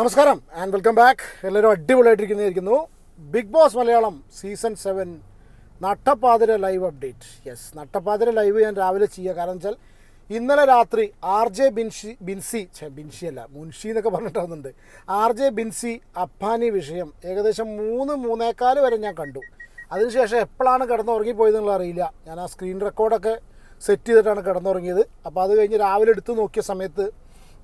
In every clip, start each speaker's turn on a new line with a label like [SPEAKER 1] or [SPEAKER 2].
[SPEAKER 1] നമസ്കാരം and welcome back എല്ലാവരും അടിപൊളിയായിട്ടിരിക്കുന്നതായിരിക്കുന്നു. Big boss Malayalam season seven നട്ടപ്പാതിര live update yes നട്ടപ്പാതിര live ഞാൻ രാവിലെ ചെയ്യുക കാരണം വെച്ചാൽ ഇന്നലെ രാത്രി ആർ ജെ ബിൻഷി ബിൻസി ബിൻഷി അല്ല മുൻഷി എന്നൊക്കെ പറഞ്ഞിട്ടുണ്ട് ആർ ജെ ബിൻസി അപ്പാനി വിഷയം ഏകദേശം മൂന്ന് മൂന്നേക്കാൽ വരെ ഞാൻ കണ്ടു. അതിനുശേഷം എപ്പോഴാണ് കിടന്നുറങ്ങിപ്പോയത് എന്നുള്ള അറിയില്ല. ഞാൻ ആ സ്ക്രീൻ റെക്കോർഡൊക്കെ സെറ്റ് ചെയ്തിട്ടാണ് കിടന്നുറങ്ങിയത്. അപ്പോൾ അത് കഴിഞ്ഞ് രാവിലെ എടുത്ത് നോക്കിയ സമയത്ത്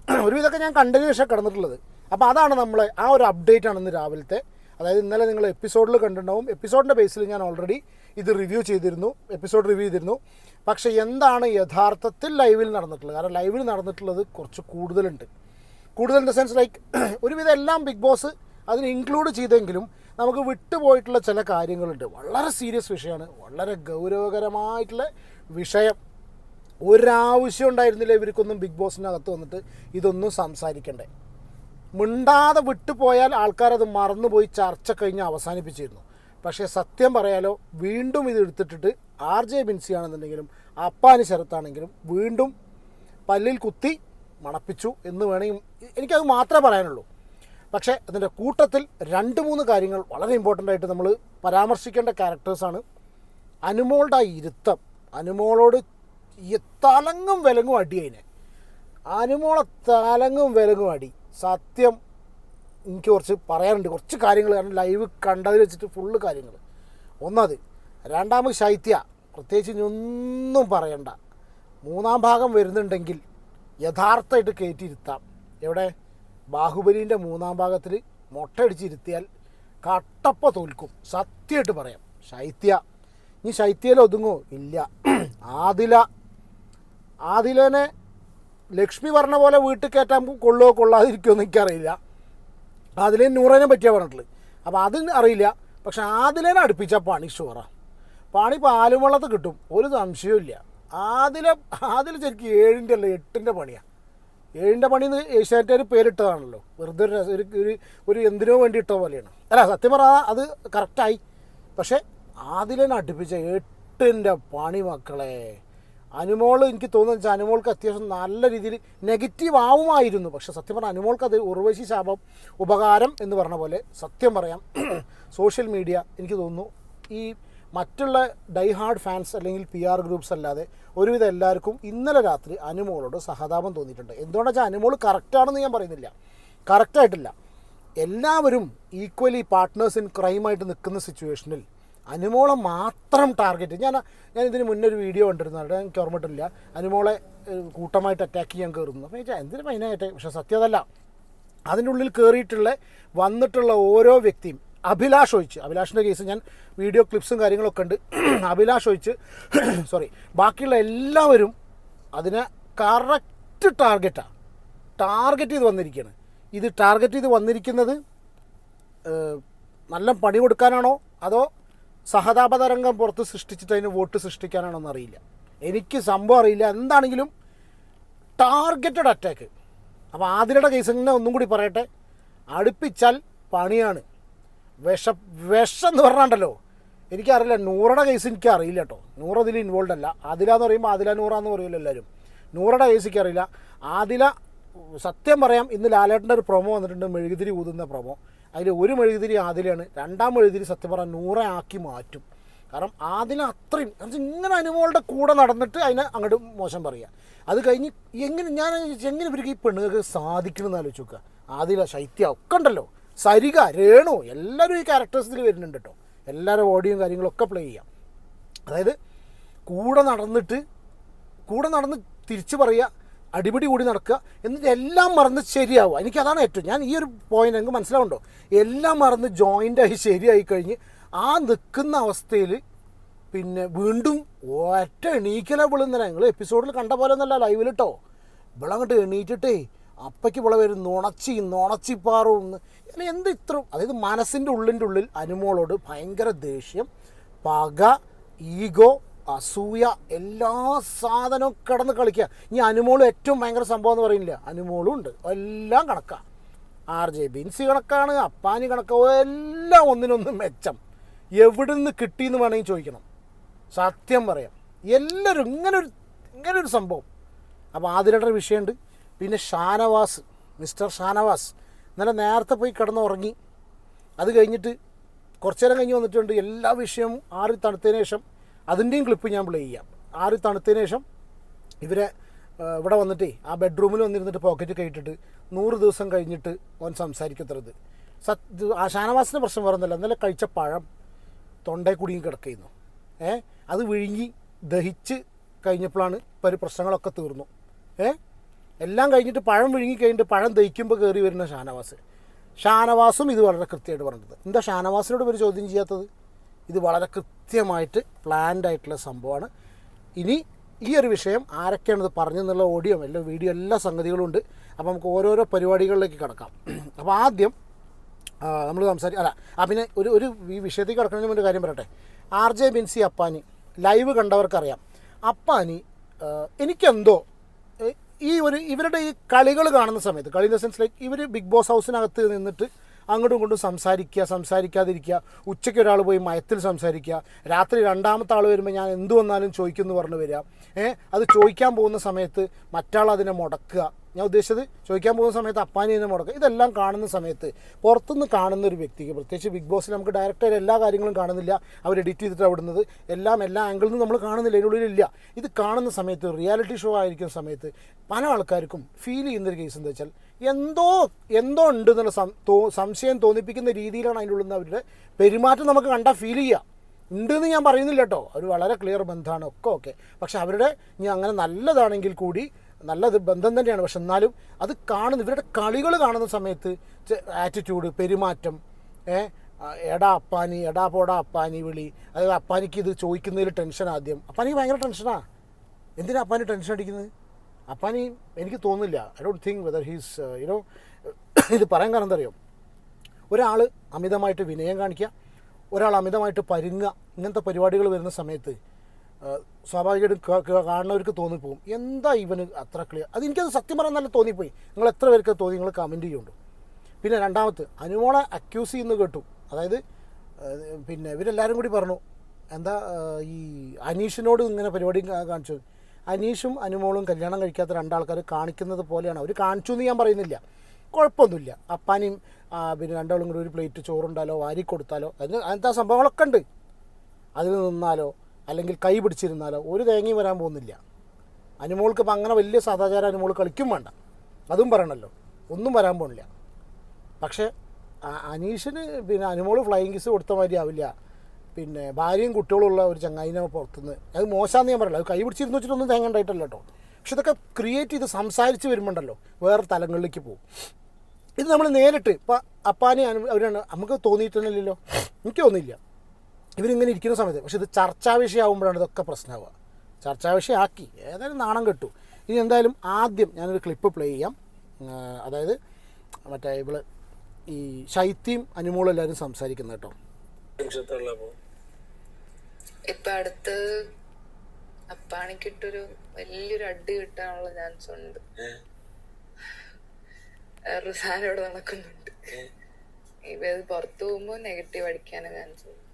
[SPEAKER 1] ഒരുവിധമൊക്കെ ഞാൻ കണ്ടതിന് ശേഷം കിടന്നിട്ടുള്ളത്. അപ്പോൾ അതാണ് നമ്മൾ ആ ഒരു അപ്ഡേറ്റ് ആണ് ഇന്ന് രാവിലത്തെ. അതായത് ഇന്നലെ നിങ്ങൾ എപ്പിസോഡിൽ കണ്ടിട്ടുണ്ടാവും. എപ്പിസോഡിന്റെ ബേസിൽ ഞാൻ ഓൾറെഡി ഇത് റിവ്യൂ ചെയ്തിരുന്നു. എപ്പിസോഡ് റിവ്യൂ ചെയ്തിരുന്നു. പക്ഷേ എന്താണ് യഥാർത്ഥത്തിൽ ലൈവിൽ നടന്നിട്ടുള്ളത്? കാരണം ലൈവിൽ നടന്നിട്ടുള്ളത് കുറച്ച് കൂടുതലുണ്ട്. കൂടുതൽ ഇൻ ദ സെൻസ് ലൈക്ക് ഒരുവിധം എല്ലാം ബിഗ് ബോസ് അതിന് ഇൻക്ലൂഡ് ചെയ്തെങ്കിലും നമുക്ക് വിട്ടുപോയിട്ടുള്ള ചില കാര്യങ്ങളുണ്ട്. വളരെ സീരിയസ് വിഷയമാണ്. വളരെ ഗൗരവകരമായിട്ടുള്ള വിഷയം. ഒരാവശ്യം ഉണ്ടായിരുന്നില്ല ഇവർക്കൊന്നും ബിഗ് ബോസിനകത്ത് വന്നിട്ട് ഇതൊന്നും സംസാരിക്കണ്ടേ. മിണ്ടാതെ വിട്ടുപോയാൽ ആൾക്കാരത് മറന്നുപോയി ചർച്ച കഴിഞ്ഞ് അവസാനിപ്പിച്ചിരുന്നു. പക്ഷേ സത്യം പറയാലോ വീണ്ടും ഇത് എടുത്തിട്ടിട്ട് ആർ ജെ ബിൻസി ആണെന്നുണ്ടെങ്കിലും അപ്പാനി ശരത്താണെങ്കിലും വീണ്ടും പല്ലിൽ കുത്തി മണപ്പിച്ചു എന്ന് വേണമെങ്കിൽ എനിക്കത് മാത്രമേ പറയാനുള്ളൂ. പക്ഷേ അതിന്റെ കൂട്ടത്തിൽ രണ്ട് മൂന്ന് കാര്യങ്ങൾ വളരെ ഇമ്പോർട്ടന്റ് ആയിട്ട് നമ്മൾ പരാമർശിക്കേണ്ട ക്യാരക്ടേഴ്സാണ് അനുമോളുടെ ആ ഇരുത്തം അനുമോളോട് തലങ്ങും വിലങ്ങും അടി അതിനെ അനുമോളെ തലങ്ങും വിലങ്ങും അടി. സത്യം എനിക്ക് കുറച്ച് പറയാനുണ്ട്. കുറച്ച് കാര്യങ്ങൾ കാരണം ലൈവ് കണ്ടതിൽ വെച്ചിട്ട് ഫുള്ള് കാര്യങ്ങൾ. ഒന്നത് രണ്ടാമത് ശൈത്യ. പ്രത്യേകിച്ച് ഇനിയൊന്നും പറയണ്ട. മൂന്നാം ഭാഗം വരുന്നുണ്ടെങ്കിൽ യഥാർത്ഥമായിട്ട് കയറ്റിയിരുത്താം എവിടെ? ബാഹുബലിന്റെ മൂന്നാം ഭാഗത്തിൽ മൊട്ടയടിച്ചിരുത്തിയാൽ കട്ടപ്പ തോൽക്കും. സത്യമായിട്ട് പറയാം. ശൈത്യ. ഇനി ശൈത്യയിൽ ഒതുങ്ങോ ഇല്ല. ആദില. ആദിലനെ ലക്ഷ്മി പറഞ്ഞ പോലെ വീട്ടിൽ കയറ്റാൻ കൊള്ളുമോ കൊള്ളാതിരിക്കുമോ എനിക്കറിയില്ല. അതിലെ നൂറേനെ പറ്റിയ പറഞ്ഞിട്ടുള്ളത്. അപ്പോൾ അത് അറിയില്ല. പക്ഷെ ആദിലേനെ അടുപ്പിച്ച പണി ഷുവറ. പണി പാലും പാലുവെള്ളത്ത് കിട്ടും. ഒരു സംശയവും ആദില ആദില ശരിക്കും ഏഴിന്റെ അല്ല എട്ടിന്റെ പണിയാണ് ഏഴിന്റെ പണി എന്ന് ഏഷ്യാനെറ്റ് പേരിട്ടതാണല്ലോ. വെറുതെ ഒരു ഒരു ഒരു എന്തിനോ വേണ്ടി ഇട്ട പോലെയാണ്. അല്ല സത്യം പറഞ്ഞാൽ അത് കറക്റ്റായി പക്ഷേ ആദിലേനെ അടുപ്പിച്ച എട്ടിന്റെ പണി മക്കളെ. അനുമോൾ എനിക്ക് തോന്നുന്നത് വെച്ചാൽ അനുമോൾക്ക് അത്യാവശ്യം നല്ല രീതിയിൽ നെഗറ്റീവ് ആവുമായിരുന്നു. പക്ഷെ സത്യം പറഞ്ഞാൽ അനുമോൾക്ക് അത് ഉർവശി ശാപം ഉപകാരം എന്ന് പറഞ്ഞ പോലെ സത്യം പറയാം. സോഷ്യൽ മീഡിയ എനിക്ക് തോന്നുന്നു ഈ മറ്റുള്ള ഡൈ ഹാർഡ് ഫാൻസ് അല്ലെങ്കിൽ പി ആർ ഗ്രൂപ്പ്സ് അല്ലാതെ ഒരുവിധം എല്ലാവർക്കും ഇന്നലെ രാത്രി അനുമോളോട് സഹതാപം തോന്നിയിട്ടുണ്ട്. എന്തുകൊണ്ടാണ് വെച്ചാൽ അനുമോൾ കറക്റ്റാണെന്ന് ഞാൻ പറയുന്നില്ല. കറക്റ്റായിട്ടില്ല എല്ലാവരും ഈക്വലി പാർട്ട്നേഴ്സ് ഇൻ ക്രൈമായിട്ട് നിൽക്കുന്ന സിറ്റുവേഷനിൽ അനുമോളെ മാത്രം ടാർഗറ്റ് ഞാൻ ഞാൻ ഇതിന് മുന്നേ ഒരു വീഡിയോ കണ്ടിരുന്നു. അവിടെ എനിക്ക് ഓർമ്മിട്ടില്ല അനുമോളെ കൂട്ടമായിട്ട് അറ്റാക്ക് ചെയ്യാൻ കയറുന്നു അപ്പോൾ ചോദിച്ചാൽ എന്തിനു മൈനായിട്ട് പക്ഷേ സത്യം അതല്ല. അതിന്റെ ഉള്ളിൽ കയറിയിട്ടുള്ള വന്നിട്ടുള്ള ഓരോ വ്യക്തിയും അഭിലാഷ് ഒഴിച്ച് അഭിലാഷിന്റെ കേസ് ഞാൻ വീഡിയോ ക്ലിപ്സും കാര്യങ്ങളൊക്കെ ഉണ്ട്. അഭിലാഷ് ഒഴിച്ച് സോറി ബാക്കിയുള്ള എല്ലാവരും അതിനെ കറക്റ്റ് ടാർഗറ്റാണ് ടാർഗറ്റ് ചെയ്ത് വന്നിരിക്കുകയാണ് ഇത് ടാർഗറ്റ് ചെയ്ത് വന്നിരിക്കുന്നത് നല്ല പണി കൊടുക്കാനാണോ? അതോ സഹതാപതരംഗം പുറത്ത് സൃഷ്ടിച്ചിട്ട് അതിന് വോട്ട് സൃഷ്ടിക്കാനാണോ എന്നറിയില്ല എനിക്ക് സംഭവം അറിയില്ല. എന്താണെങ്കിലും ടാർഗറ്റഡ് അറ്റാക്ക്. അപ്പോൾ ആതിരയുടെ കേസ് ഇങ്ങനെ ഒന്നും കൂടി പറയട്ടെ. അടുപ്പിച്ചാൽ പണിയാണ്. വിഷ വിഷം എന്ന് പറഞ്ഞാണ്ടല്ലോ. എനിക്കറിയില്ല നൂറുടെ കേസ് എനിക്ക് അറിയില്ല കേട്ടോ നൂറ് അതിൽ ഇൻവോൾവ് അല്ല. ആദില എന്ന് പറയുമ്പോൾ ആദില നൂറാന്ന് പറയുമല്ലോ എല്ലാവരും. നൂറുടെ കേസ് എനിക്കറിയില്ല. ആദില സത്യം പറയാം ഇന്ന് ലാലേട്ടന്റെ ഒരു പ്രൊമോ വന്നിട്ടുണ്ട്. മെഴുകുതിരി ഊതുന്ന പ്രൊമോ അതിൽ ഒരു മെഴുകുതിരി ആദിലയാണ് രണ്ടാം മെഴുകുതിരി സത്യം പറഞ്ഞാൽ നൂറെ ആക്കി മാറ്റും. കാരണം ആദില അത്രയും ഇങ്ങനെ അനുമോളുടെ കൂടെ നടന്നിട്ട് അതിനെ അങ്ങോട്ട് മോശം പറയുക അത് കഴിഞ്ഞ് എങ്ങനെ ഞാൻ എങ്ങനെ ഇവർക്ക് ഈ പെണ്ണുങ്ങൾക്ക് സാധിക്കണമെന്ന് ആലോചിച്ച് നോക്കുക ആദില ശൈത്യ ഒക്കെ ഉണ്ടല്ലോ. സരിക രേണു എല്ലാവരും ഈ ക്യാരക്ടേഴ്സിൽ വരുന്നുണ്ട് കേട്ടോ എല്ലാവരും ഓഡിയോയും കാര്യങ്ങളൊക്കെ പ്ലേ ചെയ്യാം. അതായത് കൂടെ നടന്നിട്ട് കൂടെ നടന്ന് തിരിച്ചു പറയുക അടിപിടി കൂടി നടക്കുക എന്നിട്ട് എല്ലാം മറന്ന് ശരിയാവുക. എനിക്ക് അതാണ് ഏറ്റവും ഞാൻ ഈ ഒരു പോയിന്റ് എനിക്ക് മനസ്സിലാവുണ്ടോ? എല്ലാം മറന്ന് ജോയിന്റായി ശരിയായി കഴിഞ്ഞ് ആ നിൽക്കുന്ന അവസ്ഥയിൽ പിന്നെ വീണ്ടും ഒറ്റ എണീക്കല വിളുന്നില്ല നിങ്ങൾ എപ്പിസോഡിൽ കണ്ട പോലെ ഒന്നല്ല ലൈവിൽ കേട്ടോ ഇവളങ്ങോട്ട് എണീറ്റിട്ടേ അപ്പയ്ക്ക് ഇവളെ വരും നുണച്ചി നുണച്ചിപ്പാറും അല്ല എന്ത് ഇത്ര അതായത് മനസ്സിന്റെ ഉള്ളിന്റെ ഉള്ളിൽ അനുമോളോട് ഭയങ്കര ദേഷ്യം പക ഈഗോ അസൂയ എല്ലാ സാധനവും കിടന്ന് കളിക്കുക. ഇനി അനുമോളും ഏറ്റവും ഭയങ്കര സംഭവം എന്ന് പറയുന്നില്ല. അനുമോളും ഉണ്ട്. എല്ലാം കണക്കാണ് ആർ ജെ ബിൻസി കണക്കാണ് അപ്പാനി കണക്കോ. എല്ലാം ഒന്നിനൊന്ന് മെച്ചം. എവിടെ നിന്ന് കിട്ടിയെന്ന് വേണമെങ്കിൽ ചോദിക്കണം. സത്യം പറയാം. എല്ലാവരും ഇങ്ങനൊരു ഇങ്ങനൊരു സംഭവം. അപ്പോൾ ആദ്യമായിട്ടൊരു വിഷയമുണ്ട്. പിന്നെ ഷാനവാസ് മിസ്റ്റർ ഷാനവാസ്. ഇന്നലെ നേരത്തെ പോയി കിടന്നുറങ്ങി. അത് കഴിഞ്ഞിട്ട് കുറച്ചു നേരം കഴിഞ്ഞ് വന്നിട്ടുണ്ട്. എല്ലാ വിഷയവും ആറി തണുത്തതിന് ശേഷം അതിന്റെയും ക്ലിപ്പ് ഞാൻ പ്ലേ ചെയ്യാം. ആറി തണുത്തതിന് ശേഷം ഇവരെ ഇവിടെ വന്നിട്ടേ ആ ബെഡ്റൂമിൽ വന്നിരുന്നിട്ട് പോക്കറ്റ് കയറ്റിട്ട് നൂറ് ദിവസം കഴിഞ്ഞിട്ട് ഓൻ സംസാരിക്കത്തരുത്. സത് ആ ഷാനവാസിന്റെ പ്രശ്നം വരുന്നില്ല ഇന്നലെ കഴിച്ച പഴം തൊണ്ടയിൽ കുടുങ്ങി കിടക്കുന്നു ഏ? അത് വിഴുങ്ങി ദഹിച്ച് കഴിഞ്ഞപ്പോഴാണ് ഒരു പ്രശ്നങ്ങളൊക്കെ തീർന്നു. ഏ? എല്ലാം കഴിഞ്ഞിട്ട് പഴം വിഴുങ്ങി കഴിഞ്ഞിട്ട് പഴം ദഹിക്കുമ്പോൾ കയറി വരുന്ന ഷാനവാസ്. ഷാനവാസും ഇത് വളരെ കൃത്യമായിട്ട് പറഞ്ഞത്. എന്താ ഷാനവാസിനോട് ഇവർ ചോദ്യം ചെയ്യാത്തത്? ഇത് വളരെ കൃത്യമായിട്ട് പ്ലാൻഡ് ആയിട്ടുള്ള സംഭവമാണ്. ഇനി ഈ ഒരു വിഷയം ആരൊക്കെയാണ് ഇത് പറഞ്ഞെന്നുള്ള ഓഡിയോ എല്ലാ വീഡിയോ എല്ലാ സംഗതികളും ഉണ്ട്. അപ്പോൾ നമുക്ക് ഓരോരോ പരിപാടികളിലേക്ക് കിടക്കാം. അപ്പോൾ ആദ്യം നമ്മൾ സംസാരിക്കും അല്ല ആ പിന്നെ ഒരു ഒരു ഈ വിഷയത്തിൽ കിടക്കുന്നതിന് മുന്നേ കാര്യം പറയട്ടെ. R J Binsy Appani live കണ്ടവർക്കറിയാം. Appani എനിക്കെന്തോ ഈ ഒരു ഇവരുടെ ഈ കളികൾ കാണുന്ന സമയത്ത് കളി ഇൻ ദ സെൻസ് ലൈക്ക് ഇവർ ബിഗ് ബോസ് ഹൗസിനകത്ത് നിന്നിട്ട് അങ്ങോട്ടും ഇങ്ങോട്ടും സംസാരിക്കുക സംസാരിക്കാതിരിക്കുക. ഉച്ചയ്ക്ക് ഒരാൾ പോയി മയത്തിൽ സംസാരിക്കുക. രാത്രി രണ്ടാമത്തെ ആൾ വരുമ്പോൾ ഞാൻ എന്തു വന്നാലും ചോദിക്കുമെന്ന് പറഞ്ഞു വരിക. ഏഹ് അത് ചോദിക്കാൻ പോകുന്ന സമയത്ത് മറ്റാൾ അതിനെ മുടക്കുക. ഞാൻ ഉദ്ദേശിച്ചത് ചോദിക്കാൻ പോകുന്ന സമയത്ത് അപ്പാനി തന്നെ മുടക്കുക ഇതെല്ലാം കാണുന്ന സമയത്ത് പുറത്തുനിന്ന് കാണുന്ന ഒരു വ്യക്തിക്ക് പ്രത്യേകിച്ച് ബിഗ് ബോസിൽ നമുക്ക് ഡയറക്റ്റായിട്ട് എല്ലാ കാര്യങ്ങളും കാണുന്നില്ല. അവർ എഡിറ്റ് ചെയ്തിട്ട് അവിടുന്ന് എല്ലാം എല്ലാ ആംഗിളിൽ നിന്നും നമ്മൾ കാണുന്നില്ല അതിനുള്ളിലില്ല ഇത് കാണുന്ന സമയത്ത് റിയാലിറ്റി ഷോ ആയിരിക്കുന്ന സമയത്ത് പല ആൾക്കാർക്കും ഫീൽ ചെയ്യുന്നൊരു കേസ് എന്താ വെച്ചാൽ എന്തോ എന്തോ ഉണ്ട് എന്നുള്ള സംശയം തോന്നിപ്പിക്കുന്ന രീതിയിലാണ് അതിന്റെ ഉള്ളിൽ അവരുടെ പെരുമാറ്റം നമുക്ക് കണ്ടാൽ ഫീൽ ചെയ്യുക ഉണ്ടെന്ന് ഞാൻ പറയുന്നില്ല കേട്ടോ. അവർ വളരെ ക്ലിയർ ബന്ധമാണ്. ഒക്കെ ഓക്കെ പക്ഷെ അവരുടെ ഇനി അങ്ങനെ നല്ലതാണെങ്കിൽ കൂടി നല്ലത് ബന്ധം തന്നെയാണ്. പക്ഷെ എന്നാലും അത് കാണുന്ന ഇവരുടെ കളികൾ കാണുന്ന സമയത്ത് ആറ്റിറ്റ്യൂഡ് പെരുമാറ്റം ഏ എടാ അപ്പാനി എടാ പോടാ അപ്പാനി വിളി. അതായത് അപ്പാനിക്ക് ഇത് ചോദിക്കുന്നതിൽ ടെൻഷൻ ആദ്യം. അപ്പാനിക്ക് ഭയങ്കര ടെൻഷനാ എന്തിനാ അപ്പാനി ടെൻഷൻ അടിക്കുന്നത്? അപ്പാനി എനിക്ക് തോന്നുന്നില്ല. I don't think whether he's you know ഇത് പറയാൻ കാരണം എന്താ അറിയോ ഒരാൾ അമിതമായിട്ട് വിനയം കാണിക്കുക ഒരാൾ അമിതമായിട്ട് പരുങ്ങുക ഇങ്ങനത്തെ പരിപാടികൾ വരുന്ന സമയത്ത് സ്വാഭാവികമായിട്ടും കാണുന്നവർക്ക് തോന്നിപ്പോകും. എന്താ ഇവന് അത്ര ക്ലിയർ അത് എനിക്കത് സത്യം പറയാൻ നല്ല തോന്നിപ്പോയി. നിങ്ങൾ എത്ര പേർക്ക് തോന്നി? നിങ്ങൾ കമന്റ് ചെയ്യുന്നുണ്ട്. പിന്നെ രണ്ടാമത്തെ അനുമോളെ അക്യൂസ് ചെയ്യുന്ന കേട്ടു. അതായത് പിന്നെ ഇവരെല്ലാവരും കൂടി പറഞ്ഞു എന്താ ഈ അനീഷിനോട് ഇങ്ങനെ പരിപാടി കാണിച്ചു. അനീഷും അനുമോളും കല്യാണം കഴിക്കാത്ത രണ്ടാൾക്കാർ കാണിക്കുന്നത് പോലെയാണ്. അവർ കാണിച്ചു എന്ന് ഞാൻ പറയുന്നില്ല. കുഴപ്പമൊന്നുമില്ല. അപ്പാനും പിന്നെ രണ്ടാളും കൂടി ഒരു പ്ലേറ്റ് ചോറുണ്ടാലോ വാരി കൊടുത്താലോ അതിന് അങ്ങനത്തെ സംഭവങ്ങളൊക്കെ ഉണ്ട്. അതിൽ നിന്നാലോ അല്ലെങ്കിൽ കൈ പിടിച്ചിരുന്നാലോ ഒരു തേങ്ങയും വരാൻ പോകുന്നില്ല. അനുമോൾക്ക് ഇപ്പം അങ്ങനെ വലിയ സദാചാരം അനുമോൾ കളിക്കും വേണ്ട. അതും പറയണല്ലോ. ഒന്നും വരാൻ പോകുന്നില്ല. പക്ഷേ അനീഷിന് പിന്നെ അനുമോൾ ഫ്ലൈയിങ് കിസ് കൊടുത്ത മാതിരി ആവില്ല. പിന്നെ ഭാര്യയും കുട്ടികളുള്ള ഒരു ചങ്ങായിനെ പുറത്തുനിന്ന്. അത് മോശമാണെന്ന് ഞാൻ പറയില്ല. അത് കൈ പിടിച്ചിരുന്ന് വെച്ചിട്ടൊന്നും തേങ്ങ ഉണ്ടായിട്ടല്ല കേട്ടോ. പക്ഷെ ഇതൊക്കെ ക്രിയേറ്റ് ചെയ്ത് സംസാരിച്ച് വരുമ്പോണ്ടല്ലോ. വേറെ തലങ്ങളിലേക്ക് പോകും. ഇത് നമ്മൾ നേരിട്ട് ഇപ്പം അപ്പാനെ അവരാണ്. നമുക്ക് തോന്നിയിട്ടൊന്നുമില്ലല്ലോ എനിക്ക് തോന്നിയില്ല. ഇവരിങ്ങനെ ഇരിക്കുന്ന സമയത്ത് പക്ഷെ ഇത് ചർച്ചാ വിഷയമാകുമ്പോഴാണ് ഇതൊക്കെ പ്രശ്നമാവുക. ചർച്ചാ വിഷയമാക്കി ഏതായാലും നാണം കെട്ടു. ഇനി എന്തായാലും ആദ്യം ഞാനൊരു ക്ലിപ്പ് പ്ലേ ചെയ്യാം. അതായത് മറ്റേ ഇവൾ ഈ ശൈത്യം അനുമോളും എല്ലാവരും സംസാരിക്കുന്ന കേട്ടോ.
[SPEAKER 2] ഇപ്പൊ അടുത്ത് അപ്പാണിക്കിട്ടൊരു വലിയൊരു അടി കിട്ടാനുള്ള ചാൻസ് ഉണ്ട്. റിസാനോട് നടക്കുന്നുണ്ട്. ഇവ പുറത്തു പോകുമ്പോ നെഗറ്റീവ് അടിക്കാനും ചാൻസ് ഉണ്ട്.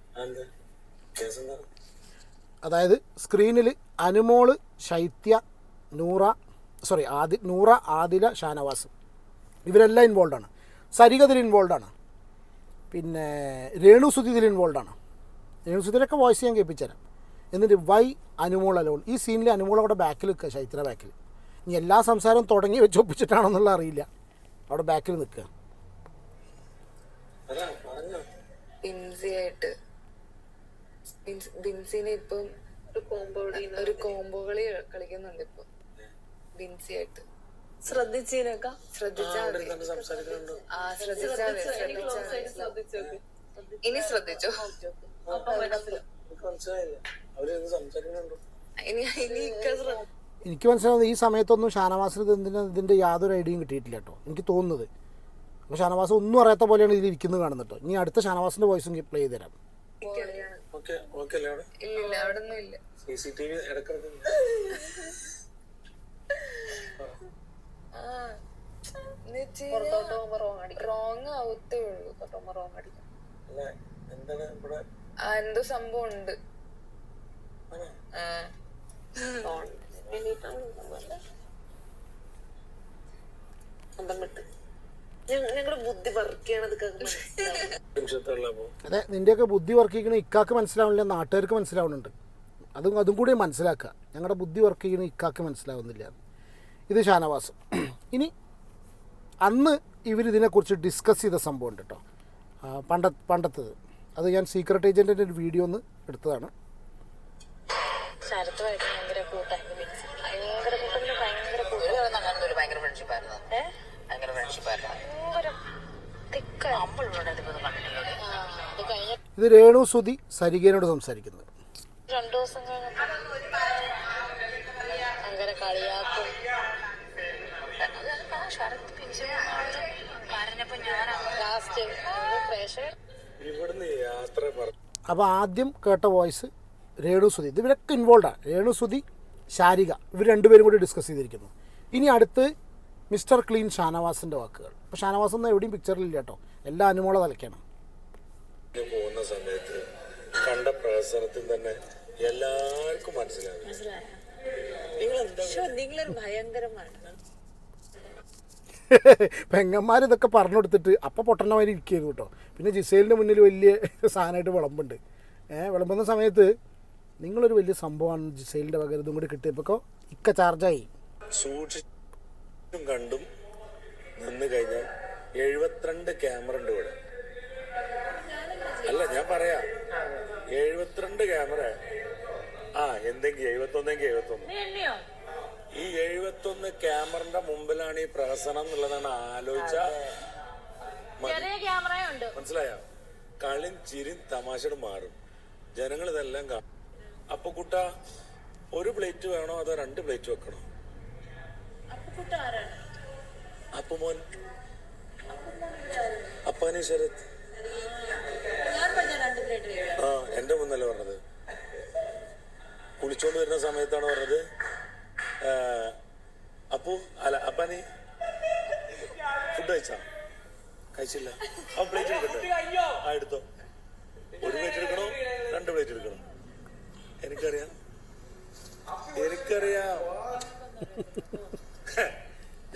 [SPEAKER 1] അതായത് സ്ക്രീനിൽ അനുമോൾ ശൈത്യ നൂറ സോറി ആദി നൂറ ആദില ഷാനവാസ്. ഇവരെല്ലാം ഇൻവോൾവ് ആണ്. സരികതിൽ ഇൻവോൾവ് ആണ്. പിന്നെ രേണു സുധി ഇതിൽ ഇൻവോൾവ് ആണ്. രേണു സുധിയിലൊക്കെ വോയിസ് ഞാൻ കേൾപ്പിച്ചുതരാം. എന്നിട്ട് വൈ അനുമോൾ അലോൾ ഈ സീനിൽ അനുമോൾ അവിടെ ബാക്കിൽ നിൽക്കുക ശൈത്ര ബാക്കിൽ ഇനി എല്ലാ സംസാരവും തുടങ്ങി വെച്ച് ഒപ്പിച്ചിട്ടാണെന്നുള്ള അറിയില്ല. അവിടെ ബാക്കിൽ നിൽക്കുക
[SPEAKER 2] ബിൻസി ബിൻസിനെ ഇപ്പം ഒരു കോംബോ കളി കളിക്കുന്നുണ്ട് ഇപ്പൊ. ബിൻസി ആയിട്ട്
[SPEAKER 3] ശ്രദ്ധിച്ചീനൊക്കെ
[SPEAKER 2] ശ്രദ്ധിച്ചാ മതി. ആ ശ്രദ്ധിച്ചാ മതി ശ്രദ്ധിച്ചാ മതി. ഇനി ശ്രദ്ധിച്ചോ?
[SPEAKER 4] എനിക്ക്
[SPEAKER 1] മനസ്സിലാവുന്നത് ഈ സമയത്തൊന്നും ഷാനവാസിന് ഇതിന്റെ ഇതിന്റെ യാതൊരു ഐഡിയയും കിട്ടിയിട്ടില്ല കേട്ടോ. എനിക്ക് തോന്നുന്നത്. അപ്പോൾ ഷാനവാസ് ഒന്നും അറിയാത്ത പോലെയാണ് ഇതിൽ ഇരിക്കുന്നത് കാണുന്നത് കേട്ടോ. ഇനി അടുത്ത ഷാനവാസിന്റെ വോയിസും പ്ലേ ചെയ്ത് തരാം.
[SPEAKER 4] ഓക്കെ ഓക്കെ അല്ലേ അവിടെ?
[SPEAKER 2] ഒന്നും ഇല്ല
[SPEAKER 4] സി സി ടി വി ഇടക്കിടക്ക്
[SPEAKER 2] ആ റോങ് ആവത്തേ ഉള്ളൂ.
[SPEAKER 3] റോങ് അടിക്കും.
[SPEAKER 2] എന്തോ സംഭവം ഉണ്ട്.
[SPEAKER 4] ആണോ?
[SPEAKER 1] അതെ നിന്റെയൊക്കെ ബുദ്ധി വർക്ക് ചെയ്യണ ഇക്കാക്ക് മനസ്സിലാവുന്നില്ല നാട്ടുകാർക്ക് മനസ്സിലാവുന്നുണ്ട് അതും അതും കൂടി മനസ്സിലാക്കുക ഞങ്ങളുടെ ബുദ്ധി വർക്ക് ചെയ്യണ ഇക്കാക്ക് മനസ്സിലാവുന്നില്ല. ഇത് ഷാനവാസ്. ഇനി അന്ന് ഇവരിതിനെക്കുറിച്ച് ഡിസ്കസ് ചെയ്ത സംഭവം ഉണ്ട് കേട്ടോ പണ്ട പണ്ടത്തത്. അത് ഞാൻ സീക്രട്ട് ഏജന്റിന്റെ ഒരു വീഡിയോ ഒന്ന് എടുത്തതാണ്.
[SPEAKER 3] ശരത്തുമായിട്ട്
[SPEAKER 1] ഇത് രേണു സുതി സരികേനോട് സംസാരിക്കുന്നത്.
[SPEAKER 3] രണ്ടു ദിവസം അങ്ങനെ കളിയാക്കും.
[SPEAKER 1] അപ്പോൾ ആദ്യം കേട്ട വോയിസ് രേണു സുതി ഇത് ഇവരൊക്കെ ആണ് രേണു സുതി ശാരിക. ഇവർ രണ്ടുപേരും കൂടി ഡിസ്കസ് ചെയ്തിരിക്കുന്നു. ഇനി അടുത്ത് മിസ്റ്റർ ക്ലീൻ ഷാനവാസിന്റെ വാക്കുകൾ. അപ്പോൾ ഷാനവാസ് ഒന്നും എവിടെയും പിക്ചറിലില്ല കേട്ടോ. എല്ലാ അനുമോള തലയ്ക്കാണ്.
[SPEAKER 4] പോകുന്ന സമയത്ത് കണ്ട പ്രഹസനത്തിൽ തന്നെ എല്ലാവർക്കും
[SPEAKER 1] പെങ്ങന്മാർ ഇതൊക്കെ പറഞ്ഞു കൊടുത്തിട്ട് അപ്പം പൊട്ടണമാതിരി ഇരിക്കുന്നു കേട്ടോ. പിന്നെ ജിസേലിന്റെ മുന്നിൽ വലിയ സാധനമായിട്ട് വിളമ്പുണ്ട്. ഏഹ് വിളമ്പുന്ന സമയത്ത് നിങ്ങളൊരു വലിയ സംഭവമാണ് ജിസേലിന്റെ വക ഇതും കൂടി കിട്ടിയപ്പോ ഇക്ക ചാർജായി
[SPEAKER 4] സൂക്ഷിച്ചും കണ്ടും നിന്ന് കഴിഞ്ഞാൽ എഴുപത്തിരണ്ട് ക്യാമറ ഉണ്ട് ഇവിടെ. അല്ല ഞാൻ പറയാ. എഴുപത്തിരണ്ട് ക്യാമറ. ആ എന്തെങ്കിലും എഴുപത്തൊന്നെങ്കിൽ എഴുപത്തൊന്ന്. ഈ എഴുപത്തൊന്ന് ക്യാമറന്റെ മുമ്പിലാണ് ഈ പ്രഹസനം എന്നുള്ളതാണ് ആലോചിച്ച മനസ്സിലായോ? കളിയും ചിരി തമാശയുടെ മാറും. ജനങ്ങൾ ഇതെല്ലാം കാണും. അപ്പൊ കുട്ട ഒരു പ്ലേറ്റ് വേണോ അതോ രണ്ട് പ്ലേറ്റ് വെക്കണോ? അപ്പുമോൻ അപ്പാനി ശരത്. ആ എന്റെ മുന്നല്ലേ പറഞ്ഞത്? കുളിച്ചോണ്ട് വരുന്ന സമയത്താണ് പറഞ്ഞത്? അപ്പു അല്ല അപ്പാനി ഫുഡ് കഴിച്ചാ? കഴിച്ചില്ല. ആ പ്ലേറ്റ് എടുക്കട്ടെ? ആ എടുത്തോ. ഒരു പ്ലേറ്റ് എടുക്കണോ? രണ്ട് പ്ലേറ്റ് എടുക്കണോ? എനിക്കറിയാം. എനിക്കറിയാം.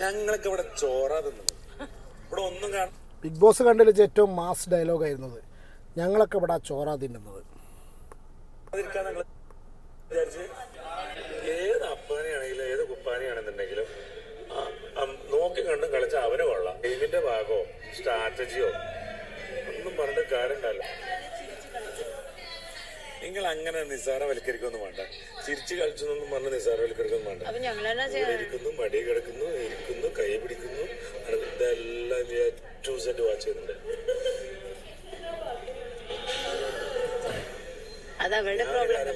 [SPEAKER 4] ഞങ്ങളൊക്കെ ഇവിടെ ചോറാ തിന്നത് ഇവിടെ ഒന്നും കാണാൻ
[SPEAKER 1] ബിഗ് ബോസ് കണ്ടതിൽ വെച്ച് ഏറ്റവും മാസ് ഡയലോഗ് ആയിരുന്നത്. ഞങ്ങളൊക്കെ ഇവിടെ ചോറാ തിന്നുന്നത്.
[SPEAKER 4] വിചാരിച്ച് ഏത് അപ്പാനെയാണെങ്കിലും ഏത് കുപ്പാനെയാണെന്നുണ്ടെങ്കിലും നോക്കി കണ്ടും കളിച്ച അവന് കൊള്ളാം. ഗെയിമിന്റെ ഭാഗമോ സ്ട്രാറ്റജിയോ ഒന്നും പറഞ്ഞിട്ട് കാര്യമുണ്ടല്ലോ നിങ്ങൾ അങ്ങനെ നിസ്സാരവൽക്കരിക്കൊന്നും വേണ്ട. ചിരിച്ചു കളിച്ചൊന്നും പറഞ്ഞ് നിസ്സാരവൽക്കരിക്കൊന്നും വേണ്ട. ഇവിടെ ഇരിക്കുന്നു മടി കിടക്കുന്നു ഇരിക്കുന്നു കൈ പിടിക്കുന്നു. അതെല്ലാം ഇതെല്ലാം ടു സെറ്റ് വാച്ച് ചെയ്യുന്നുണ്ട്.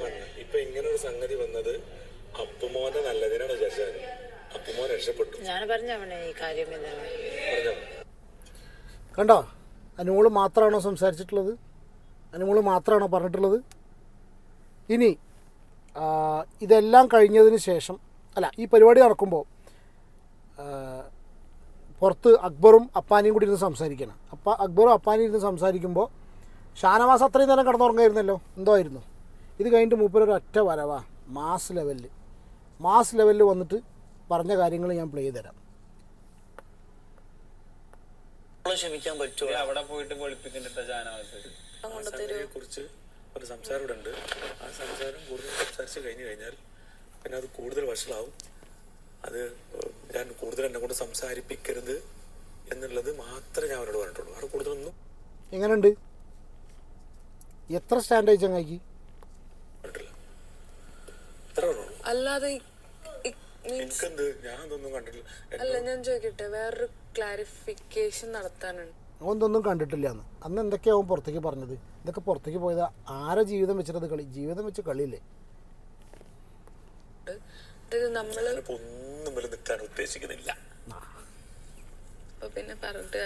[SPEAKER 4] പറഞ്ഞു. ഇപ്പൊ ഇങ്ങനെ ഒരു സംഗതി വന്നത് അപ്പുമോന്റെ നല്ലതിനാണ് വിചാരിച്ചത് അപ്പുമോൻ രക്ഷപ്പെട്ടു.
[SPEAKER 3] ഞാൻ പറഞ്ഞവനെ ഈ കാര്യം
[SPEAKER 1] കണ്ടോ? അനുമോൾ മാത്രമാണോ സംസാരിച്ചിട്ടുള്ളത്? അനുമോൾ മാത്രമാണോ പറഞ്ഞിട്ടുള്ളത്? ഇനി ഇതെല്ലാം കഴിഞ്ഞതിന് ശേഷം അല്ല ഈ പരിപാടി നടക്കുമ്പോൾ പുറത്ത് അക്ബറും അപ്പാനിയും കൂടി ഇരുന്ന് സംസാരിക്കണം. അപ്പം അക്ബറും അപ്പാനിയും ഇരുന്ന് സംസാരിക്കുമ്പോൾ ഷാനവാസ് അത്രയും നേരം കിടന്നുറങ്ങായിരുന്നല്ലോ? എന്തോ ആയിരുന്നു. ഇത് കഴിഞ്ഞിട്ട് മൂപ്പരൊരു ഒറ്റ വരവാ മാസ് ലെവലിൽ മാസ് ലെവലിൽ വന്നിട്ട് പറഞ്ഞ കാര്യങ്ങൾ ഞാൻ പ്ലേ ചെയ്ത് തരാം
[SPEAKER 5] ക്ഷമിക്കാൻ പറ്റുമോ?
[SPEAKER 6] അവിടെ പോയിട്ട് പൊളിപ്പിക്കുന്നുണ്ട് ജാനവാസ്
[SPEAKER 4] കുറിച്ച് ഒരു സംസാരം ഇവിടെ ഉണ്ട്. ആ സംസാരം കൂടുതൽ സംസാരിച്ച് കഴിഞ്ഞു കഴിഞ്ഞാൽ പിന്നെ അത് കൂടുതൽ വഷളാവും. അത് ഞാൻ കൂടുതൽ എന്നെ കൊണ്ട് സംസാരിപ്പിക്കരുത് എന്നുള്ളത് മാത്രമേ ഞാൻ അവരോട് പറഞ്ഞിട്ടുള്ളൂ. അവിടെ കൂടുതലൊന്നും
[SPEAKER 1] എങ്ങനെയുണ്ട് എത്ര സ്റ്റാൻഡേർഡ് ചങ്ങായിക്ക്?
[SPEAKER 2] അല്ലാതെ മീൻസ്
[SPEAKER 4] എനിക്കെന്ത്? ഞാൻ ഇതൊന്നും കണ്ടിട്ടില്ല.
[SPEAKER 2] അല്ല ഞാൻ ചോദിക്കട്ടെ വേറൊരു ക്ലാരിഫിക്കേഷൻ നടത്താനുണ്ട്.
[SPEAKER 1] ഇതൊന്നും കണ്ടിട്ടില്ല എന്ന് അന്ന് എന്തൊക്കെയാവും പുറത്തേക്ക് പറഞ്ഞത്? ഇതൊക്കെ പുറത്തേക്ക് പോയത്. ആരെ ജീവിതം വെച്ചിട്ടത് കളി? ജീവിതം വെച്ച് കളിയില്ലേ?
[SPEAKER 2] ഇത്
[SPEAKER 4] നമ്മൾ ഒന്നും വരെ നിൽക്കാൻ ഉദ്ദേശിക്കുന്നില്ല.
[SPEAKER 2] പിന്നെ പറഞ്ഞിട്ട്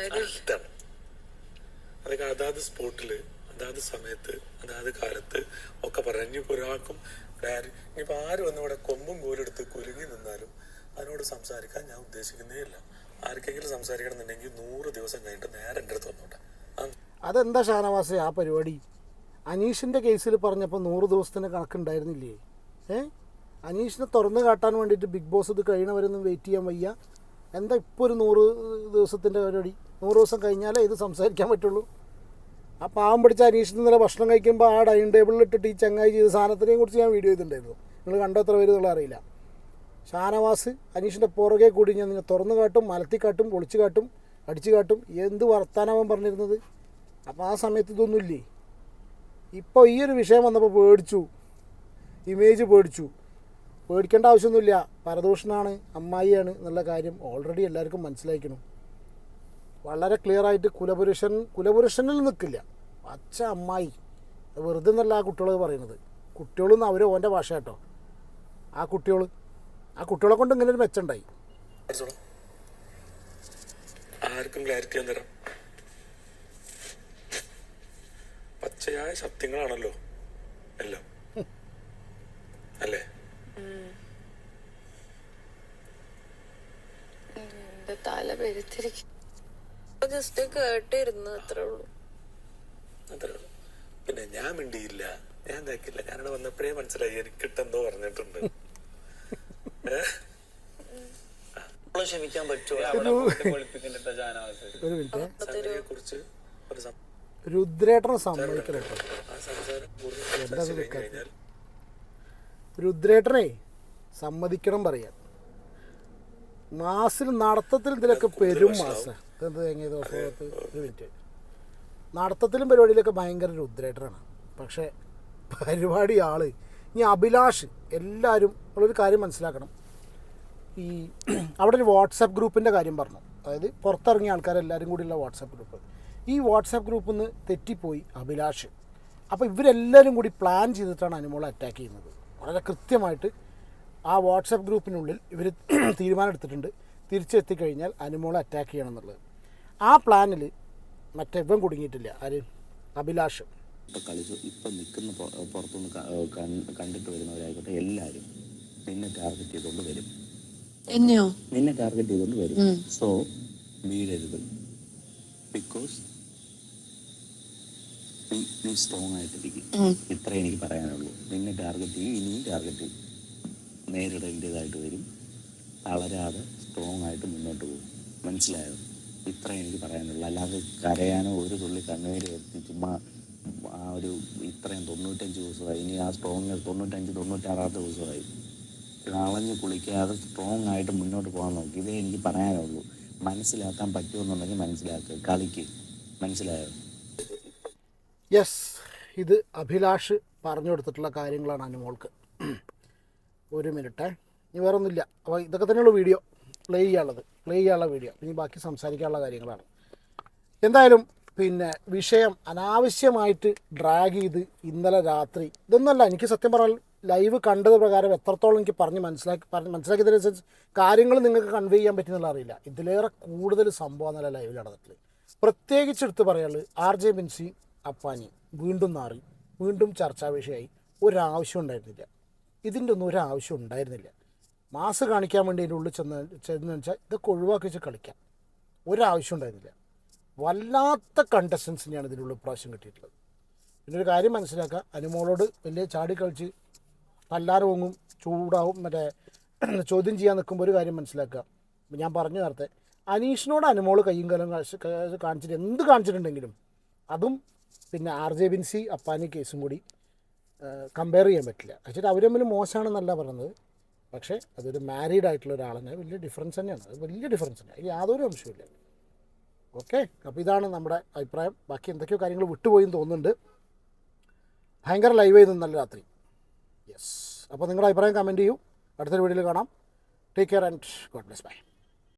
[SPEAKER 4] അതൊക്കെ അതാത് സ്പോട്ടിൽ അതാത് സമയത്ത് അതാത് കാലത്ത് ഒക്കെ പറഞ്ഞു ഇപ്പൊ ഒരാൾക്കും ഇനിയിപ്പോ ആര് വന്ന് ഇവിടെ കൊമ്പും കോലെടുത്ത് കുലുങ്ങി നിന്നാലും അതിനോട് സംസാരിക്കാൻ ഞാൻ ഉദ്ദേശിക്കുന്നേ ഇല്ല. ആർക്കെങ്കിലും സംസാരിക്കണം എന്നുണ്ടെങ്കിൽ നൂറ് ദിവസം കഴിഞ്ഞിട്ട് നേരെ എന്റെ അടുത്ത് വന്നോട്ടെ.
[SPEAKER 1] അതെന്താ ഷാനവാസേ ആ പരിപാടി? അനീഷിന്റെ കേസിൽ പറഞ്ഞപ്പോൾ നൂറ് ദിവസത്തിന് കണക്കുണ്ടായിരുന്നില്ലേ? ഏ? അനീഷിനെ തുറന്നു കാട്ടാൻ വേണ്ടിയിട്ട് ബിഗ് ബോസ് ഇത് കഴിയണവരൊന്നും വെയിറ്റ് ചെയ്യാൻ വയ്യ. എന്താ ഇപ്പോൾ ഒരു നൂറ് ദിവസത്തിന്റെ പരിപാടി? നൂറ് ദിവസം കഴിഞ്ഞാലേ ഇത് സംസാരിക്കാൻ പറ്റുള്ളൂ. ആ പാവം പിടിച്ച അനീഷ് ഇന്നലെ ഭക്ഷണം കഴിക്കുമ്പോൾ ആ ഡൈനിങ് ടേബിളിൽ ഇട്ടിട്ട് ഈ ചങ്ങായി ചെയ്ത സാധനത്തിനെയും കുറിച്ച് ഞാൻ വീഡിയോ ചെയ്തിട്ടുണ്ടായിരുന്നു. നിങ്ങൾ കണ്ടോ എത്ര പേര് എന്നുള്ള അറിയില്ല. ഷാനവാസ് അനീഷിന്റെ പുറകെ കൂടി ഞാൻ നിങ്ങൾ തുറന്നു കാട്ടും മലത്തി കാട്ടും പൊളിച്ചു കാട്ടും അടിച്ചു കാട്ടും. എന്ത് വർത്താനവൻ പറഞ്ഞിരുന്നത്? അപ്പോൾ ആ സമയത്ത് ഇതൊന്നുമില്ലേ ഇപ്പോൾ ഈ ഒരു വിഷയം വന്നപ്പോൾ പേടിച്ചു. ഇമേജ് പേടിച്ചു. പേടിക്കേണ്ട ആവശ്യമൊന്നുമില്ല. പരദൂഷണാണ് അമ്മായിയാണ് എന്നുള്ള കാര്യം ഓൾറെഡി എല്ലാവർക്കും മനസ്സിലാക്കണം വളരെ ക്ലിയർ ആയിട്ട് കുലപുരുഷൻ കുലപുരുഷനിൽ നിൽക്കില്ല. അച്ഛ അമ്മായി. വെറുതെ എന്നല്ല ആ കുട്ടികൾ പറയുന്നത്. കുട്ടികളെന്ന് അവർ ഓന്റെ ഭാഷ കേട്ടോ ആ കുട്ടികൾ ആ കുട്ടികളെ കൊണ്ട് ഇങ്ങനെ ഒരു മെച്ചുണ്ടായി.
[SPEAKER 4] ആർക്കും ക്ലാരിറ്റി ഞാൻ തരാം. പച്ചയായ സത്യങ്ങളാണല്ലോ എല്ലാം. അല്ലേ?
[SPEAKER 2] തല പെരുത്തിരിക്കും ജസ്റ്റ് കേട്ടിരുന്നു അത്രേ ഉള്ളൂ.
[SPEAKER 4] അത്രേ ഉള്ളൂ. പിന്നെ ഞാൻ മിണ്ടിയില്ല. ഞാൻ ഇതാക്കില്ല ഞാനിവിടെ വന്നപ്പോഴേ മനസ്സിലായി എനിക്കിട്ടെന്തോ പറഞ്ഞിട്ടുണ്ട്.
[SPEAKER 5] ക്ഷമിക്കാൻ പറ്റുമോ?
[SPEAKER 1] രുദ്രേട്ടനെ സമ്മതിക്കണം കേട്ടോ. രുദ്രേട്ടനെ സമ്മതിക്കണം പറയാൻ. മാസിൽ നടത്തത്തിലും ഇതിലൊക്കെ പെരും മാസ. എന്ത് തേങ്ങ ദോഷത്ത് ഒരു മിനിറ്റ്. നടത്തത്തിലും പരിപാടിയിലൊക്കെ ഭയങ്കര രുദ്രേട്ടനാണ്. പക്ഷെ പരിപാടി ആൾ ഇനി അഭിലാഷ് എല്ലാവരും ഉള്ളൊരു കാര്യം മനസ്സിലാക്കണം. ഈ അവിടെ ഒരു വാട്സാപ്പ് ഗ്രൂപ്പിന്റെ കാര്യം പറഞ്ഞു. അതായത് പുറത്തിറങ്ങിയ ആൾക്കാരെല്ലാവരും കൂടിയുള്ള വാട്സാപ്പ് ഗ്രൂപ്പ്. ഈ വാട്സാപ്പ് ഗ്രൂപ്പിൽ നിന്ന് തെറ്റിപ്പോയി അഭിലാഷ്. അപ്പോൾ ഇവരെല്ലാവരും കൂടി പ്ലാൻ ചെയ്തിട്ടാണ് അനുമോളെ അറ്റാക്ക് ചെയ്യുന്നത്. വളരെ കൃത്യമായിട്ട് ആ വാട്സാപ്പ് ഗ്രൂപ്പിനുള്ളിൽ ഇവർ തീരുമാനം എടുത്തിട്ടുണ്ട് തിരിച്ചെത്തിക്കഴിഞ്ഞാൽ അനുമോളെ അറ്റാക്ക് ചെയ്യണം എന്നുള്ളത്. ആ പ്ലാനിൽ മറ്റെവൻ കുടുങ്ങിയിട്ടില്ല. ആര്? അഭിലാഷ്.
[SPEAKER 7] ഇപ്പൊ കളിച്ചു. ഇപ്പം നിൽക്കുന്ന പുറത്തുനിന്ന് കണ്ടിട്ട് വരുന്നവരായിക്കോട്ടെ എല്ലാവരും നിന്നെ ടാർഗറ്റ് ചെയ്തുകൊണ്ട് വരും.
[SPEAKER 8] എന്നെയോ?
[SPEAKER 7] നിന്നെ ടാർഗറ്റ് ചെയ്തുകൊണ്ട് വരും. സോ വീഴരുത്. ബിക്കോസ് നീ സ്ട്രോങ് ആയിട്ടിരിക്കും. ഇത്രേ എനിക്ക് പറയാനുള്ളൂ. നിന്നെ ടാർഗറ്റ് ചെയ്യും ഇനിയും ടാർഗറ്റ് ചെയ്യും. നേരിടേണ്ടതായിട്ട് വരും. തളരാതെ സ്ട്രോങ് ആയിട്ട് മുന്നോട്ട് പോകും. മനസ്സിലായോ? ഇത്ര എനിക്ക് പറയാനുള്ളൂ. അല്ലാതെ കരയാനോ ഒരു തുള്ളി കണ്ണുനീര് ചുമ്മാ ഒരു ഇത്രയും തൊണ്ണൂറ്റഞ്ച് ദിവസമായി. ഇനി ആ സ്ട്രോങ് തൊണ്ണൂറ്റഞ്ച് തൊണ്ണൂറ്റാറാമത്തെ ദിവസമായി. കളഞ്ഞ് കുളിക്കാതെ സ്ട്രോങ് ആയിട്ട് മുന്നോട്ട് പോകാൻ നോക്കി. ഇതേ എനിക്ക് പറയാനുള്ളൂ. മനസ്സിലാക്കാൻ പറ്റുമെന്നുണ്ടെങ്കിൽ മനസ്സിലാക്കുക കളിക്ക്. മനസ്സിലായോ?
[SPEAKER 1] യെസ് ഇത് അഭിലാഷ് പറഞ്ഞു കൊടുത്തിട്ടുള്ള കാര്യങ്ങളാണ് അനുമോൾക്ക് ഒരു മിനിറ്റ്. ഇനി വേറെ ഒന്നുമില്ല അപ്പോൾ ഇതൊക്കെ തന്നെയുള്ള വീഡിയോ പ്ലേ ചെയ്യാനുള്ളത്. പ്ലേ ചെയ്യാനുള്ള വീഡിയോ ഇനി ബാക്കി സംസാരിക്കാനുള്ള കാര്യങ്ങളാണ്. എന്തായാലും പിന്നെ വിഷയം അനാവശ്യമായിട്ട് ഡ്രാഗ് ചെയ്ത് ഇന്നലെ രാത്രി. ഇതൊന്നുമല്ല എനിക്ക് സത്യം പറഞ്ഞാൽ ലൈവ് കണ്ടത് പ്രകാരം എത്രത്തോളം എനിക്ക് പറഞ്ഞ് മനസ്സിലാക്കി പറഞ്ഞ് മനസ്സിലാക്കിയതിനനുസരിച്ച് കാര്യങ്ങൾ നിങ്ങൾക്ക് കൺവേ ചെയ്യാൻ പറ്റുന്നുള്ള അറിയില്ല. ഇതിലേറെ കൂടുതൽ സംഭവം എന്നല്ല ലൈവിൽ നടന്നിട്ടുള്ളത് പ്രത്യേകിച്ച് എടുത്ത് പറയാനുള്ളത് ആർ ജെ ബിൻസി അപ്പാനി വീണ്ടും നാറി വീണ്ടും ചർച്ചാ വിഷയമായി. ഒരാവശ്യം ഉണ്ടായിരുന്നില്ല. ഇതിന്റെ ഒന്നും ഒരാവശ്യം ഉണ്ടായിരുന്നില്ല. മാസ് കാണിക്കാൻ വേണ്ടി അതിന്റെ ഉള്ളിൽ ചെന്ന് ചെന്ന് വെച്ചാൽ ഇതൊക്കെ ഒഴിവാക്കി വെച്ച് കളിക്കാം. ഒരാവശ്യം ഉണ്ടായിരുന്നില്ല. വല്ലാത്ത കണ്ടസ്റ്റൻസിനെയാണ് ഇതിനുള്ള പ്രാവശ്യം കിട്ടിയിട്ടുള്ളത്. പിന്നെ ഒരു കാര്യം മനസ്സിലാക്കുക അനുമോളോട് വലിയ ചാടി കളിച്ച് തല്ലാറ് പൊങ്ങും ചൂടാവും മറ്റേ ചോദ്യം ചെയ്യാൻ നിൽക്കുമ്പോൾ ഒരു കാര്യം മനസ്സിലാക്കുക. ഞാൻ പറഞ്ഞു നേരത്തെ അനീഷിനോട് അനുമോൾ കയ്യും കാലം കാണിച്ചിട്ട് എന്ത് കാണിച്ചിട്ടുണ്ടെങ്കിലും അതും പിന്നെ ആർ ജെ ബിൻസി അപ്പാനി കേസും കൂടി കമ്പയർ ചെയ്യാൻ പറ്റില്ല. വെച്ചിട്ട് അവർ തമ്മിൽ മോശമാണെന്നല്ല പറഞ്ഞത്. പക്ഷേ അതൊരു മാരീഡ് ആയിട്ടുള്ള ഒരാളെന്നെ വലിയ ഡിഫറൻസ് തന്നെയാണ്. അത് വലിയ ഡിഫറൻസ് തന്നെ അതിൽ യാതൊരു അംശമില്ല ഓക്കെ അപ്പോൾ ഇതാണ് നമ്മുടെ അഭിപ്രായം. ബാക്കി എന്തൊക്കെയോ കാര്യങ്ങൾ വിട്ടുപോയി എന്ന് തോന്നുന്നുണ്ട്. ഭയങ്കര ലൈവ് ചെയ്തു നല്ല രാത്രി. യെസ് അപ്പോൾ നിങ്ങളുടെ അഭിപ്രായം കമന്റ് ചെയ്യൂ. അടുത്തൊരു വീഡിയോയിൽ കാണാം. Take care and God bless bye